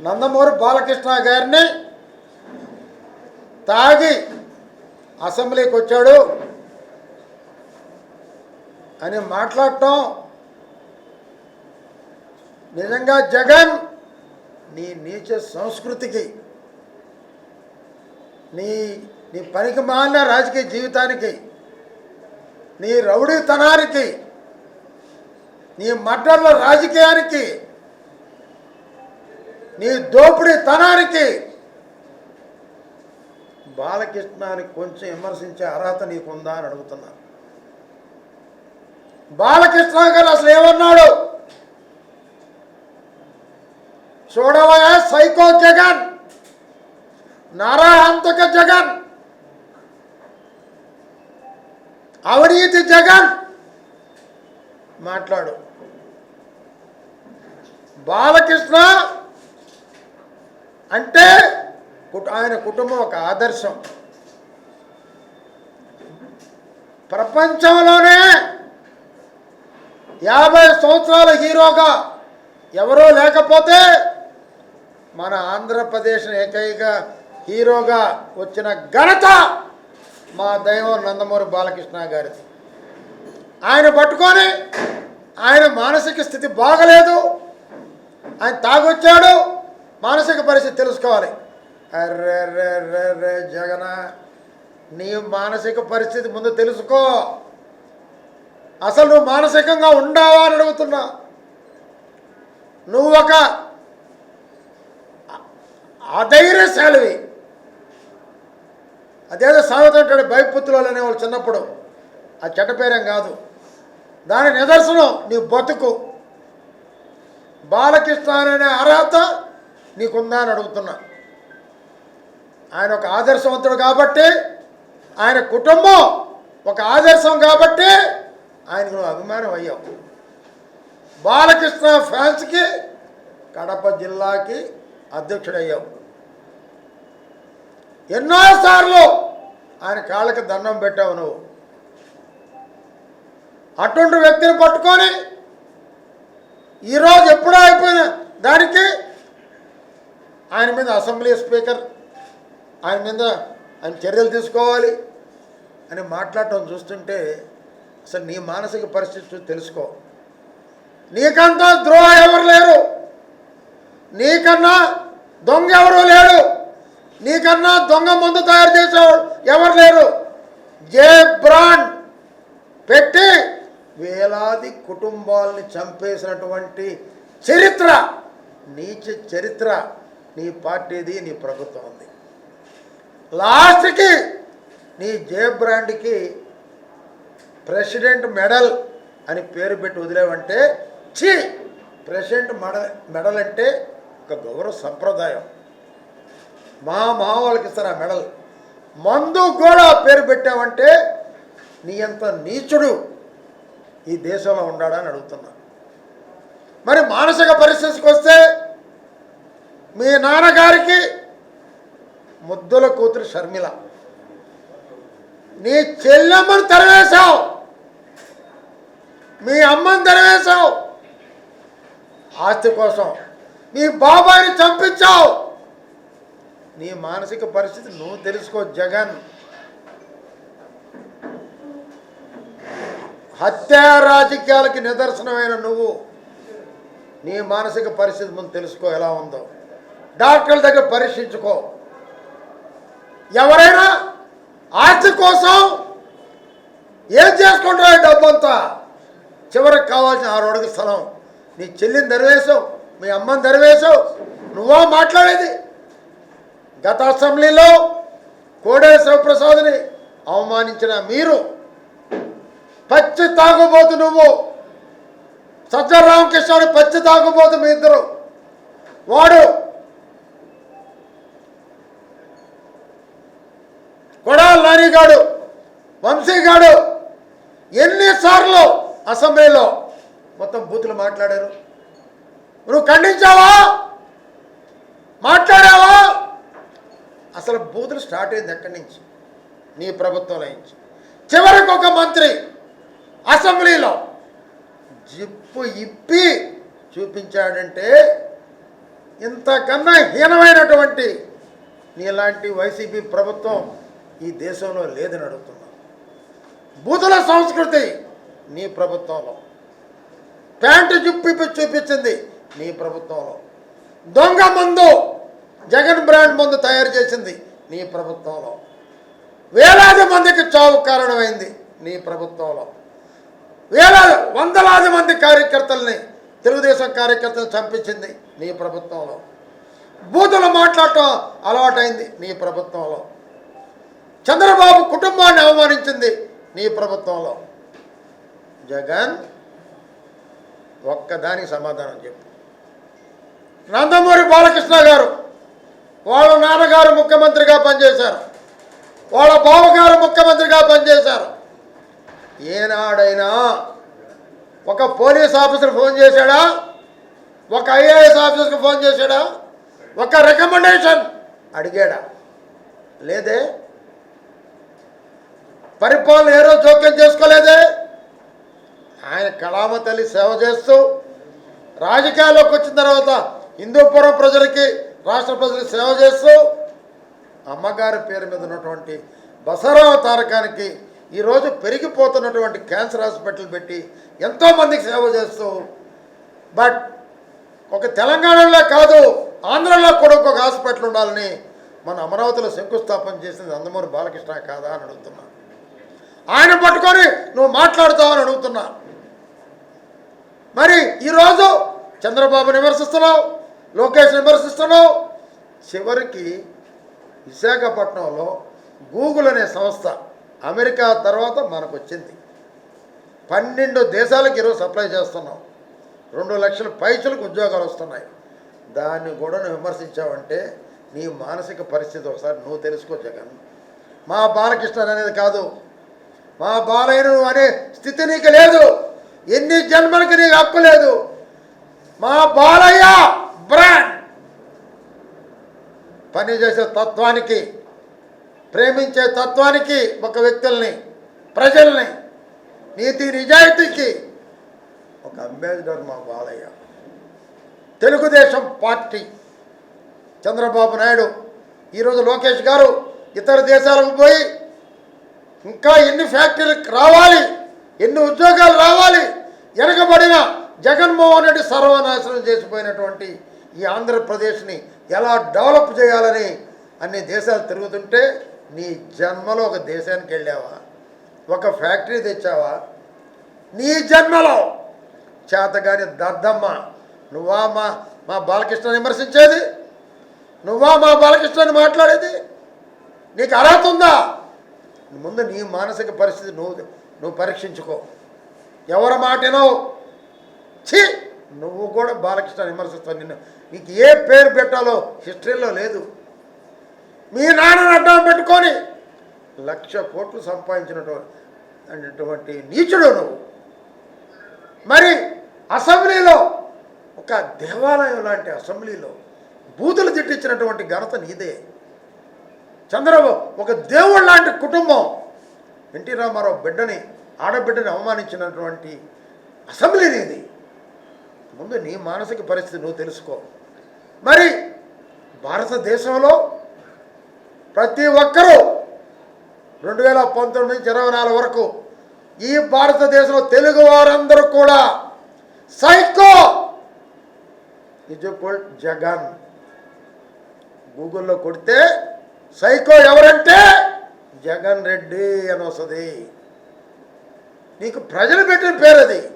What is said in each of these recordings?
నందమూరి బాలకృష్ణ గారిని తాగి అసెంబ్లీకి వచ్చాడు. అని మాట్లాడటం నిజంగా జగన్ నీ నీచ సంస్కృతికి నీ నీ పనికి మాలిన రాజకీయ జీవితానికి నీ రౌడీతనానికి నీ మడ్డర్ల రాజకీయానికి నీ దోపిడీతనానికి బాలకృష్ణానికి కొంచెం విమర్శించే అర్హత నీకుందా అని అడుగుతున్నాను బాలకృష్ణ గారు అసలు ఏమన్నాడు? చూడవయా సైకో జగన్ నరహంతక జగన్ అవినీతి జగన్ మాట్లాడు. బాలకృష్ణ అంటే ఆయన కుటుంబం ఒక ఆదర్శం. ప్రపంచంలోనే యాభై సంవత్సరాల హీరోగా ఎవరూ లేకపోతే మన ఆంధ్రప్రదేశ్ ఏకైక హీరోగా వచ్చిన ఘనత మా దైవం నందమూరి బాలకృష్ణ గారిది ఆయన పట్టుకొని ఆయన మానసిక స్థితి బాగలేదు. ఆయన తాగొచ్చాడు. మానసిక పరిస్థితి తెలుసుకోవాలి. అర్రే జగన నీ మానసిక పరిస్థితి ముందు తెలుసుకో. అసలు నువ్వు మానసికంగా ఉండావా అని అడుగుతున్నా. నువ్వు ఒక అధైర్యశాలివి. అదేదో సామెత అంటాడు భయపుత్రులు అనేవాళ్ళు చిన్నప్పుడు. ఆ చెడ్డ కాదు. దాని నిదర్శనం నీ బతుకు. బాలకృష్ణ అనే అర్హత నీకుందా అని అడుగుతున్నా. ఆయన ఒక ఆదర్శవంతుడు కాబట్టి ఆయన కుటుంబం ఒక ఆదర్శం కాబట్టి ఆయనకు నువ్వు అభిమానం అయ్యావు. బాలకృష్ణ ఫ్యాన్స్కి కడప జిల్లాకి అధ్యక్షుడయ్యావు. ఎన్నోసార్లు ఆయన కాళ్ళకి దండం పెట్టావు నువ్వు. అటువంటి వ్యక్తిని పట్టుకొని ఈరోజు ఎప్పుడో అయిపోయిన దానికి ఆయన మీద అసెంబ్లీ స్పీకర్ ఆయన మీద ఆయన చర్యలు తీసుకోవాలి అని మాట్లాడటం చూస్తుంటే అసలు నీ మానసిక పరిస్థితి తెలుసుకో. నీకంతా ద్రోహ ఎవరు లేరు? నీకన్నా దొంగ ఎవరు లేడు నీకన్నా దొంగ ముందు తయారు చేసేవాడు ఎవరు లేరు? జే బ్రాండ్ పెట్టి వేలాది కుటుంబాలని చంపేసినటువంటి చరిత్ర నీచ చరిత్ర. నీ పార్టీది నీ ప్రభుత్వం ఉంది. లాస్ట్కి నీ జే బ్రాండ్కి ప్రెసిడెంట్ మెడల్ అని పేరు పెట్టి వదిలేవంటే ఛీ! ప్రెసిడెంట్ మెడల్ మెడల్ అంటే ఒక గౌరవ సంప్రదాయం. మా మామూలకి ఇస్తారు ఆ మెడల్. మందు కూడా పేరు పెట్టావంటే నీ అంత నీచుడు ఈ దేశంలో ఉండాడని అడుగుతున్నా. మరి మానసిక పరిస్థితికి వస్తే మీ నాన్నగారికి ముద్దుల కూతురు షర్మిల. నీ చెల్లెమ్మను తెరవేశావు. మీ అమ్మని తెరవేశావు. ఆస్తి కోసం మీ బాబాయిని చంపించావు. నీ మానసిక పరిస్థితి నువ్వు తెలుసుకో జగన్. హత్యా రాజకీయాలకి నిదర్శనమైన నువ్వు. నీ మానసిక పరిస్థితి ముందు తెలుసుకో ఎలా ఉందో. డాక్టర్ల దగ్గర పరీక్షించుకో. ఎవరైనా ఆస్తి కోసం ఏం చేసుకుంటారో డబ్బంతా? చివరికి కావాల్సిన ఆరు అడుగు స్థలం. నీ చెల్లిని దరివేశావు మీ అమ్మని దరివేశావు నువ్వా మాట్లాడేది? గత అసెంబ్లీలో కోడే శివప్రసాద్ని అవమానించిన మీరు పచ్చి తాగుబోతు నువ్వు సజ్జ రామకృష్ణుడు పచ్చి తాగుబోతు మీ ఇద్దరు. వాడు నానిగాడు వంశీగాడు ఎన్నిసార్లు అసెంబ్లీలో మొత్తం బూతులు మాట్లాడారు. నువ్వు ఖండించావా? మాట్లాడావా? అసలు బూతులు స్టార్ట్ అయింది ఎక్కడి నుంచి? నీ ప్రభుత్వం నుంచి. చివరికి ఒక మంత్రి అసెంబ్లీలో జిప్పు ఇప్పి చూపించాడంటే ఇంతకన్నా హీనమైనటువంటి నీలాంటి వైసీపీ ప్రభుత్వం ఈ దేశంలో లేదని అడుగుతున్నాను. బూతుల సంస్కృతి నీ ప్రభుత్వంలో. ప్యాంటు జుప్పి చూపించింది నీ ప్రభుత్వంలో. దొంగ మందు జగన్ బ్రాండ్ మందు తయారు చేసింది నీ ప్రభుత్వంలో. వేలాది మందికి చావు కారణమైంది నీ ప్రభుత్వంలో. వేలాది వందలాది మంది కార్యకర్తల్ని తెలుగుదేశం కార్యకర్తలు చంపించింది నీ ప్రభుత్వంలో. బూతులు మాట్లాడటం అలవాటైంది నీ ప్రభుత్వంలో. చంద్రబాబు కుటుంబాన్ని అవమానించింది నీ ప్రభుత్వంలో. జగన్ ఒక్కదానికి సమాధానం చెప్పు. నందమూరి బాలకృష్ణ గారు వాళ్ళ నాన్నగారు ముఖ్యమంత్రిగా పనిచేశారు. వాళ్ళ బావగారు ముఖ్యమంత్రిగా పనిచేశారు. ఏనాడైనా ఒక పోలీస్ ఆఫీసర్ ఫోన్ చేశాడా? ఒక ఐఏఎస్ ఆఫీసర్కి ఫోన్ చేశాడా? ఒక రికమెండేషన్ అడిగాడా? లేదే? పరిపాలన ఏ రోజు జోక్యం చేసుకోలేదే? ఆయన కళామ తల్లి సేవ చేస్తూ రాజకీయాల్లోకి వచ్చిన తర్వాత హిందూపురం ప్రజలకి రాష్ట్ర ప్రజలకి సేవ చేస్తూ అమ్మగారి పేరు మీద ఉన్నటువంటి బసరావ తారకానికి ఈరోజు పెరిగిపోతున్నటువంటి క్యాన్సర్ హాస్పిటల్ పెట్టి ఎంతోమందికి సేవ చేస్తూ బట్ ఒక తెలంగాణలో కాదు ఆంధ్రలో కూడా ఒక హాస్పిటల్ ఉండాలని మన అమరావతిలో శంకుస్థాపన చేసింది అందమూరి బాలకృష్ణ కాదా అని అడుగుతున్నా. ఆయన పట్టుకొని నువ్వు మాట్లాడుతావని అడుగుతున్నా. మరి ఈరోజు చంద్రబాబు విమర్శిస్తున్నావు లోకేష్ విమర్శిస్తున్నావు. చివరికి విశాఖపట్నంలో గూగుల్ అనే సంస్థ అమెరికా తర్వాత మనకు వచ్చింది పన్నెండు దేశాలకు ఈరోజు సప్లై చేస్తున్నాం రెండు లక్షల పైచులకు ఉద్యోగాలు వస్తున్నాయి. దాన్ని కూడా నువ్వు విమర్శించావంటే నీ మానసిక పరిస్థితి ఒకసారి నువ్వు తెలుసుకో జగన్. మా బాలకృష్ణ అనేది కాదు. మా బాలయ్యను అనే స్థితి నీకు లేదు. ఎన్ని జన్మలకి నీకు హక్కు లేదు. మా బాలయ్య బ్రాండ్. పనిచేసే తత్వానికి ప్రేమించే తత్వానికి ఒక వ్యక్తుల్ని ప్రజల్ని నీతి నిజాయితీకి ఒక అంబేద్కర్ మా బాలయ్య. తెలుగుదేశం పార్టీ. చంద్రబాబు నాయుడు ఈరోజు లోకేష్ గారు ఇతర దేశాలకు పోయి ఇంకా ఎన్ని ఫ్యాక్టరీలు రావాలి? ఎన్ని ఉద్యోగాలు రావాలి? వెనకబడిన జగన్మోహన్ రెడ్డి సర్వనాశనం చేసిపోయినటువంటి ఈ ఆంధ్రప్రదేశ్ని ఎలా డెవలప్ చేయాలని అన్ని దేశాలు తిరుగుతుంటే నీ జన్మలో ఒక దేశానికి వెళ్ళావా? ఒక ఫ్యాక్టరీ తెచ్చావా? నీ జన్మలో. చేతగాని దద్దమ్మ నువ్వా మా మా బాలకృష్ణ విమర్శించేది? నువ్వా మా బాలకృష్ణని మాట్లాడేది? నీకు అర్హత ఉందా? ముందు నీ మానసిక పరిస్థితి నువ్వు నువ్వు పరీక్షించుకో. ఎవరి మాటనో? ఛీ! నువ్వు కూడా బాలకృష్ణ విమర్శిస్తావు నిన్ను. నీకు ఏ పేరు పెట్టాలో హిస్టరీలో లేదు. మీ నాన్నని అడ్డం పెట్టుకొని లక్ష కోట్లు సంపాదించినటువంటి అనేటువంటి నీచుడు నువ్వు. మరి అసెంబ్లీలో ఒక దేవాలయం లాంటి అసెంబ్లీలో బూతులు తిట్టించినటువంటి ఘనత నీదే. చంద్రబాబు ఒక దేవుడు లాంటి కుటుంబం. ఎన్టీ రామారావు బిడ్డని ఆడబిడ్డని అవమానించినటువంటి అసెంబ్లీ ఇది ముందు నీ మానసిక పరిస్థితి నువ్వు తెలుసుకో. మరి భారతదేశంలో ప్రతి ఒక్కరూ రెండు వేల పంతొమ్మిది నుంచి ఇరవై నాలుగు వరకు ఈ భారతదేశంలో తెలుగు వారందరూ కూడా సైకో. ఇజుపుల్ జగన్. గూగుల్లో కొడితే సైకో ఎవరంటే జగన్ రెడ్డి అని వస్తుంది. నీకు ప్రజలు పెట్టిన పేరు అది.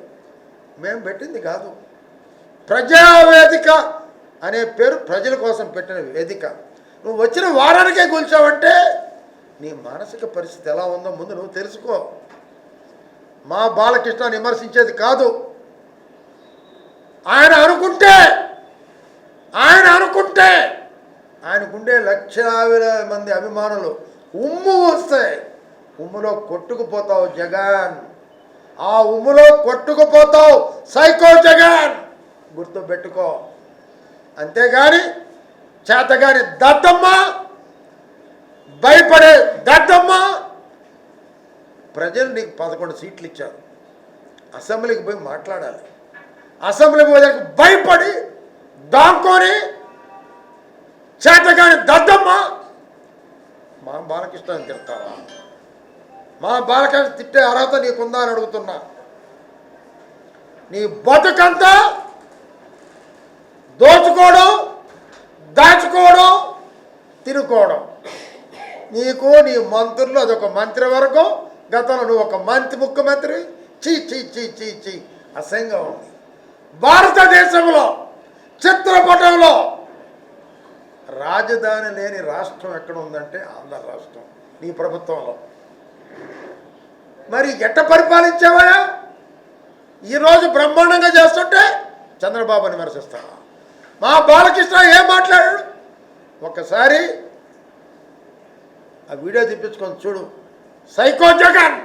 మేము పెట్టింది కాదు. ప్రజావేదిక అనే పేరు ప్రజల కోసం పెట్టిన వేదిక. నువ్వు వచ్చిన వారానికే కూల్చావంటే నీ మానసిక పరిస్థితి ఎలా ఉందో ముందు నువ్వు తెలుసుకో. మా బాలకృష్ణ విమర్శించేది కాదు. ఆయన అనుకుంటే ఆయన అనుకుంటే ఆయనకుండే లక్షలాది మంది అభిమానులు. ఉమ్ము వస్తాయి. ఉమ్ములో కొట్టుకుపోతావు జగన్. ఆ ఉమ్ములో కొట్టుకుపోతావు సైకో జగన్. గుర్తు పెట్టుకో. అంతేగాని చేతగాని దద్దమ్మ భయపడే దద్దమ్మ ప్రజలు నీకు పదకొండు సీట్లు ఇచ్చారు అసెంబ్లీకి పోయి మాట్లాడాలి. అసెంబ్లీకి పోయేందుకు భయపడి దాంకొని చేతగాని దద్దమ్మ మా బాలకృష్ణ తిడతావా? మా బాలకృష్ణ తిట్టే అర్హత నీకుందా అని అడుగుతున్నా. నీ బతుకంతా దోచుకోవడం దాచుకోవడం తినుకోవడం. నీకు నీ మంత్రులు అదొక మంత్రివర్గం గతంలో నువ్వు ఒక మంత్రి ముఖ్యమంత్రి. చీ చీ చీ చీ చీ. అసహ్యంగా ఉంది. భారతదేశంలో చిత్రపటంలో రాజధాని లేని రాష్ట్రం ఎక్కడ ఉందంటే ఆంధ్ర రాష్ట్రం నీ ప్రభుత్వంలో. మరి ఎట్ట పరిపాలించావా ఈరోజు బ్రహ్మాండంగా చేస్తుంటే చంద్రబాబుని విమర్శిస్తా. మా బాలకృష్ణ ఏం మాట్లాడాడు? ఒక్కసారి ఆ వీడియో తెప్పించుకొని చూడు. సైకో జగన్!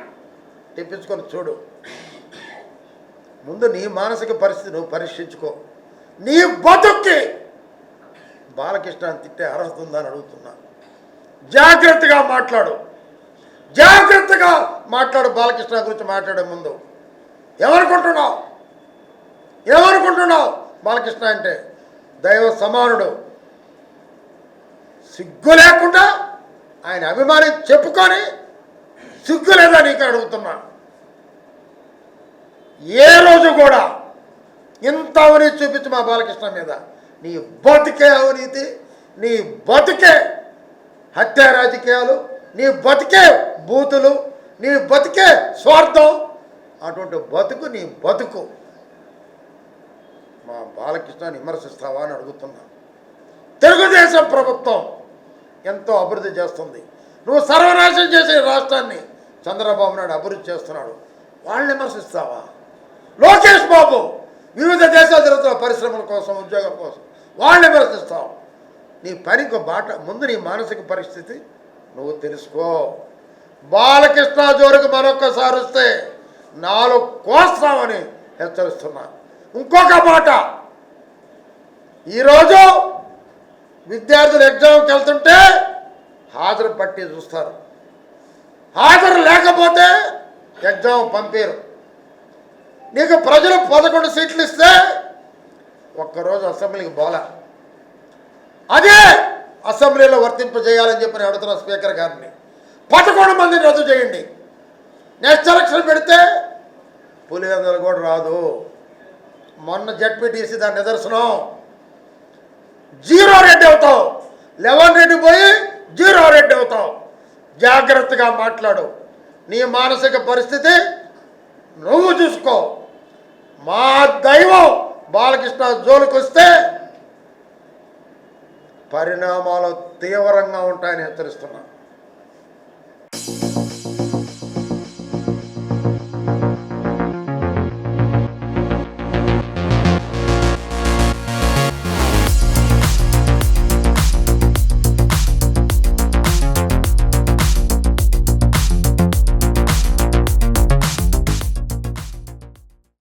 తెప్పించుకొని చూడు. ముందు నీ మానసిక పరిస్థితి నువ్వు పరీక్షించుకో. నీ బతుక్కి బాలకృష్ణ తిట్టే అర్హత ఉందని అడుగుతున్నా. జాగ్రత్తగా మాట్లాడు. జాగ్రత్తగా మాట్లాడు బాలకృష్ణ గురించి మాట్లాడే ముందు. ఏమనుకుంటున్నావు ఏమనుకుంటున్నావు బాలకృష్ణ అంటే? దైవ సమానుడు. సిగ్గు లేకుండా ఆయన అభిమాని చెప్పుకొని సిగ్గు లేదా నీకు అడుగుతున్నా. ఏ రోజు కూడా ఇంత అవినీతి చూపించు మా బాలకృష్ణ మీద. నీ బతికే అవినీతి నీ బతికే హత్య రాజకీయాలు నీ బతికే బూతులు నీ బతికే స్వార్థం. అటువంటి బతుకు నీ బతుకు. మా బాలకృష్ణని విమర్శిస్తావా అని అడుగుతున్నా. తెలుగుదేశం ప్రభుత్వం ఎంతో అభివృద్ధి చేస్తుంది. నువ్వు సర్వనాశనం చేసే రాష్ట్రాన్ని చంద్రబాబు నాయుడు అభివృద్ధి చేస్తున్నాడు. వాళ్ళని విమర్శిస్తావా? లోకేష్ బాబు వివిధ దేశాలు జరుగుతున్న పరిశ్రమల కోసం ఉద్యోగం కోసం. వాళ్ళని విమర్శిస్తావు. నీ పనికి బాట ముందు నీ మానసిక పరిస్థితి నువ్వు తెలుసుకో. బాలకృష్ణ జోరుకు మరొకసారి వస్తే నాలుగు కోస్తామని హెచ్చరిస్తున్నా. ఇంకొక మాట. ఈరోజు విద్యార్థులు ఎగ్జామ్కి వెళ్తుంటే హాజరు పట్టి చూస్తారు. హాజరు లేకపోతే ఎగ్జామ్ పంపారు. నీకు ప్రజలు పదకొండు సీట్లు ఇస్తే ఒక్కరోజు అసెంబ్లీకి బోల. అదే అసెంబ్లీలో వర్తింపజేయాలని చెప్పి నేను అడుగుతున్న స్పీకర్ గారిని. పదకొండు మందిని రద్దు చేయండి. నెక్స్ట్ ఎలక్షన్ పెడితే పులివెందులు కూడా రాదు. మొన్న జడ్పీటీసీ దాని నిదర్శనం. జీరో రెడ్డి అవుతావు. లెవెన్ రెడ్డి పోయి జీరో రెడ్డి అవుతావు. జాగ్రత్తగా మాట్లాడు. నీ మానసిక పరిస్థితి నువ్వు చూసుకో. మా దైవం బాలకృష్ణ జోలికి వస్తే పరిణామాలు తీవ్రంగా ఉంటాయని హెచ్చరిస్తున్నాను